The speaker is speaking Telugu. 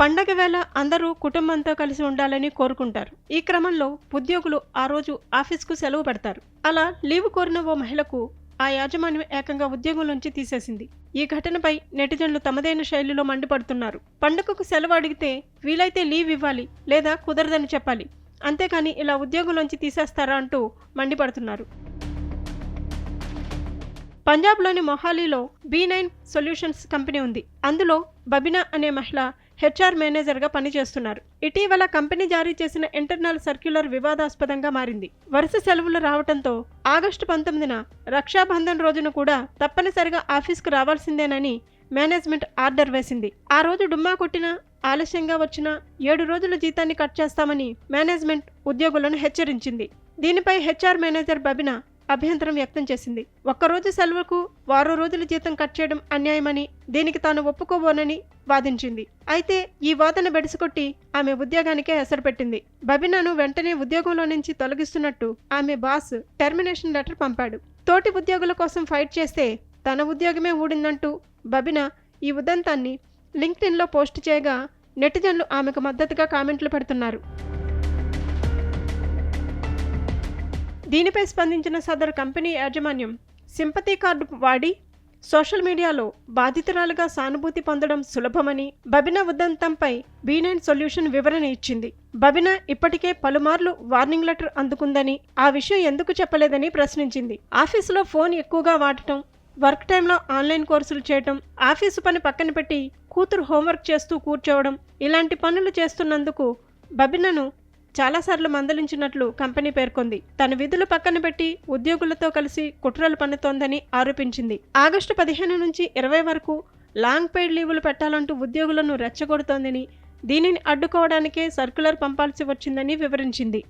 పండగ వేళ అందరూ కుటుంబంతో కలిసి ఉండాలని కోరుకుంటారు. ఈ క్రమంలో ఉద్యోగులు ఆ రోజు ఆఫీస్కు సెలవు పెడతారు. అలా లీవ్ కోరిన ఓ మహిళకు ఆ యాజమాన్యం ఏకంగా ఉద్యోగం నుంచి తీసేసింది. ఈ ఘటనపై నెటిజన్లు తమదైన శైలిలో మండిపడుతున్నారు. పండుగకు సెలవు అడిగితే వీలైతే లీవ్ ఇవ్వాలి లేదా కుదరదని చెప్పాలి. అంతేకాని ఇలా ఉద్యోగంలోంచి తీసేస్తారా అంటూ మండిపడుతున్నారు. పంజాబ్లోని మొహాలీలో బీ నైన్ సొల్యూషన్స్ కంపెనీ ఉంది. అందులో బబినా అనే మహిళ హెచ్ఆర్ మేనేజర్గా పనిచేస్తున్నారు. ఇటీవల కంపెనీ జారీ చేసిన ఇంటర్నల్ సర్క్యులర్ వివాదాస్పదంగా మారింది. వరుస సెలవులు రావడంతో ఆగస్టు పంతొమ్మిదిన రక్షాబంధన్ రోజున కూడా తప్పనిసరిగా ఆఫీస్కు రావాల్సిందేనని మేనేజ్మెంట్ ఆర్డర్ వేసింది. ఆ రోజు డుమ్మా కొట్టినా ఆలస్యంగా వచ్చిన ఏడు రోజుల జీతాన్ని కట్ చేస్తామని మేనేజ్మెంట్ ఉద్యోగులను హెచ్చరించింది. దీనిపై హెచ్ఆర్ మేనేజర్ బబినా అభ్యంతరం వ్యక్తం చేసింది. ఒక్కరోజు సెలవుకు వారో రోజుల జీతం కట్ చేయడం అన్యాయమని దీనికి తాను ఒప్పుకోబోనని వాదించింది. అయితే ఈ వాదన బెడిసికొట్టి ఆమె ఉద్యోగానికే ఎసరు పెట్టింది. బబినాను వెంటనే ఉద్యోగంలో నుంచి తొలగిస్తున్నట్టు ఆమె బాస్ టెర్మినేషన్ లెటర్ పంపాడు. తోటి ఉద్యోగుల కోసం ఫైట్ చేస్తే తన ఉద్యోగమే ఊడిందంటూ బబినా ఈ ఉదంతాన్ని లింక్డ్ఇన్లో పోస్ట్ చేయగా నెటిజన్లు ఆమెకు మద్దతుగా కామెంట్లు పెడుతున్నారు. దీనిపై స్పందించిన సదరు కంపెనీ యాజమాన్యం సింపతి కార్డు వాడి సోషల్ మీడియాలో బాధితురాలుగా సానుభూతి పొందడం సులభమని బబినా ఉదంతంపై బీ నైన్ సొల్యూషన్ వివరణ ఇచ్చింది. బబినా ఇప్పటికే పలుమార్లు వార్నింగ్ లెటర్ అందుకుందని ఆ విషయం ఎందుకు చెప్పలేదని ప్రశ్నించింది. ఆఫీసులో ఫోన్ ఎక్కువగా వాడటం వర్క్ టైంలో ఆన్లైన్ కోర్సులు చేయటం ఆఫీసు పని పక్కన పెట్టి కూతురు హోంవర్క్ చేస్తూ కూర్చోవడం ఇలాంటి పనులు చేస్తున్నందుకు బబినను చాలాసార్లు మందలించినట్లు కంపెనీ పేర్కొంది. తన విధులు పక్కన పెట్టి ఉద్యోగులతో కలిసి కుట్రలు పన్నుతోందని ఆరోపించింది. ఆగస్టు పదిహేను నుంచి ఇరవై వరకు లాంగ్ పెయిడ్ లీవులు పెట్టాలంటూ ఉద్యోగులను రెచ్చగొడుతోందని దీనిని అడ్డుకోవడానికే సర్క్యులర్ పంపాల్సి వచ్చిందని వివరించింది.